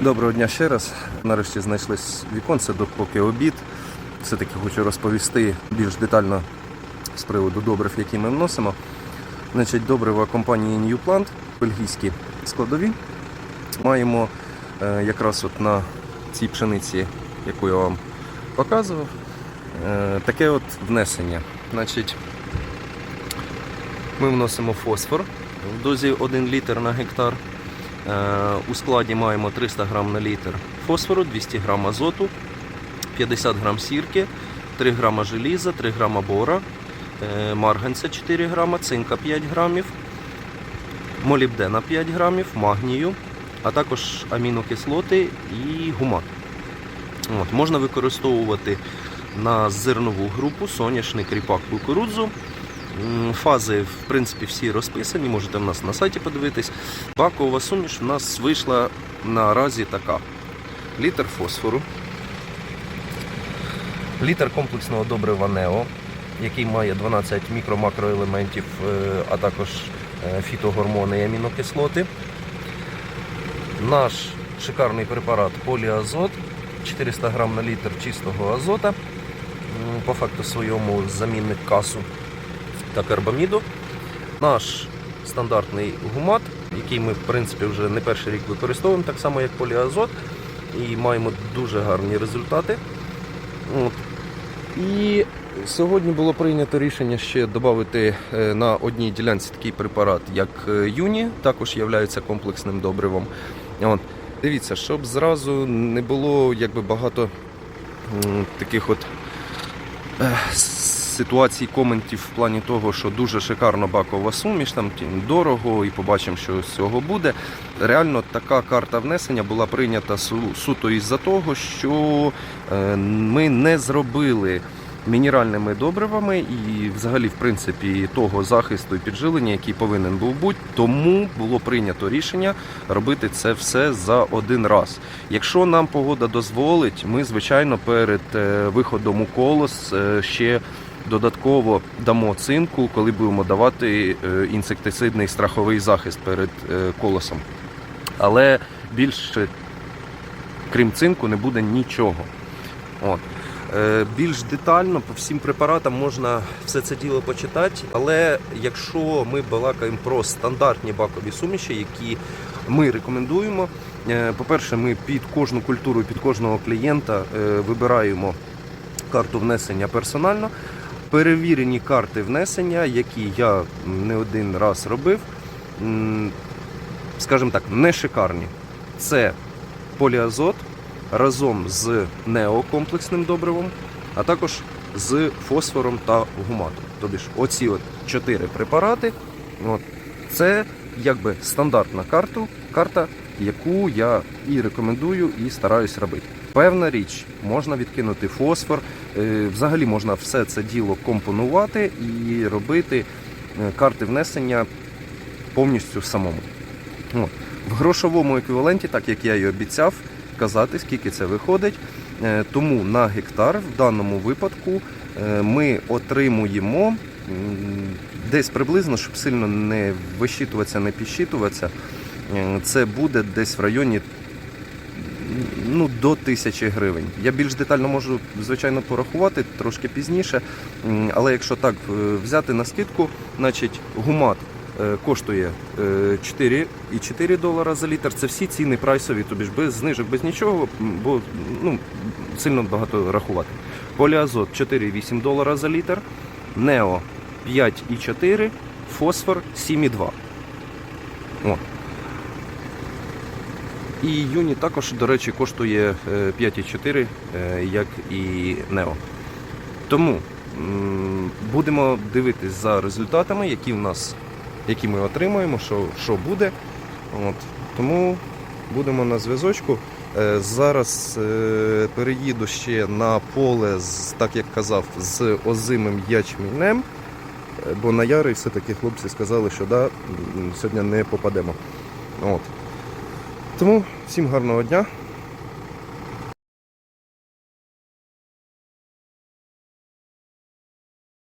Доброго дня ще раз. Нарешті знайшли віконце, допоки обід. Все-таки хочу розповісти більш детально з приводу добрив, які ми вносимо. Значить, добрива компанії New Plant, бельгійські складові. Маємо е, якраз от на цій пшениці, яку я вам показував, е, таке от внесення. Значить, ми вносимо фосфор в дозі 1 літр на гектар. Е, У складі маємо 300 грам на літр фосфору, 200 грам азоту, 50 грам сірки, 3 грама желіза, 3 грама бора, е, марганця 4 грама, цинка 5 грамів, молібдена 5 грамів, магнію, а також амінокислоти і гумат. От, можна використовувати на зернову групу, соняшник, ріпак, кукурудзу. Фази, в принципі, всі розписані, можете в нас на сайті подивитись. Бакова суміш у нас вийшла наразі така. Літр фосфору, літр комплексного добрива Нео, який має 12 мікро-макроелементів, е, а також е, фітогормони і амінокислоти. Наш шикарний препарат поліазот, 400 грам на літр чистого азота. По факту своєму замінник касу та карбаміду. Наш стандартний гумат, який ми в принципі вже не перший рік використовуємо, так само як поліазот, і маємо дуже гарні результати. От. І сьогодні було прийнято рішення ще додати е, на одній ділянці такий препарат, як е, Юні, також є комплексним добривом. От. Дивіться, щоб зразу не було якби багато таких от е, ситуацій, коментів в плані того, що дуже шикарно бакова суміш, там дорого, і побачимо, що з цього буде. Реально така карта внесення була прийнята су- суто із-за того, що е, ми не зробили мінеральними добривами і взагалі, в принципі, того захисту і піджилення, який повинен був бути. Тому було прийнято рішення робити це все за один раз. Якщо нам погода дозволить, ми звичайно перед е, виходом у колос е, ще додатково дамо цинку, коли будемо давати е, інсектицидний страховий захист перед е, колосом. Але більше, крім цинку, не буде нічого. От. Е, Більш детально по всім препаратам можна все це діло почитати, але якщо ми балакаємо про стандартні бакові суміші, які ми рекомендуємо, по-перше, ми під кожну культуру, під кожного клієнта вибираємо карту внесення персонально. Перевірені карти внесення, які я не один раз робив, скажімо так, не шикарні. Це поліазот разом з неокомплексним добривом, а також з фосфором та гуматом. Тобі ж оці от чотири препарати, от, це якби стандартна карту, карта, яку я і рекомендую, і стараюсь робити. Певна річ, можна відкинути фосфор, е, взагалі можна все це діло компонувати і робити е, карти внесення повністю самому. От. В грошовому еквіваленті, так як я і обіцяв, казати, скільки це виходить. Е, Тому на гектар в даному випадку ми отримуємо десь приблизно, щоб сильно не вищитуватися, не підщитуватися, це буде десь в районі ну, до тисячі гривень. Я більш детально можу, звичайно, порахувати трошки пізніше. Але якщо так е, взяти на скидку, значить гумат е, коштує е, 4,4 долара за літр. Це всі ціни прайсові, тобі ж без знижок, без нічого, бо ну, сильно багато рахувати. Поліазот 4,8 долара за літр, Нео 5,4, фосфор 7,2. І Юні також, до речі, коштує е, 5,4, е, як і Нео. Тому будемо дивитись за результатами, які в нас, які ми отримаємо, що, що буде. От. Тому будемо на зв'язочку. Е, Зараз е, переїду ще на поле, так як казав, з озимим ячменем. Е, Бо на яри все-таки хлопці сказали, що да, сьогодні не попадемо. От. Тому всім гарного дня.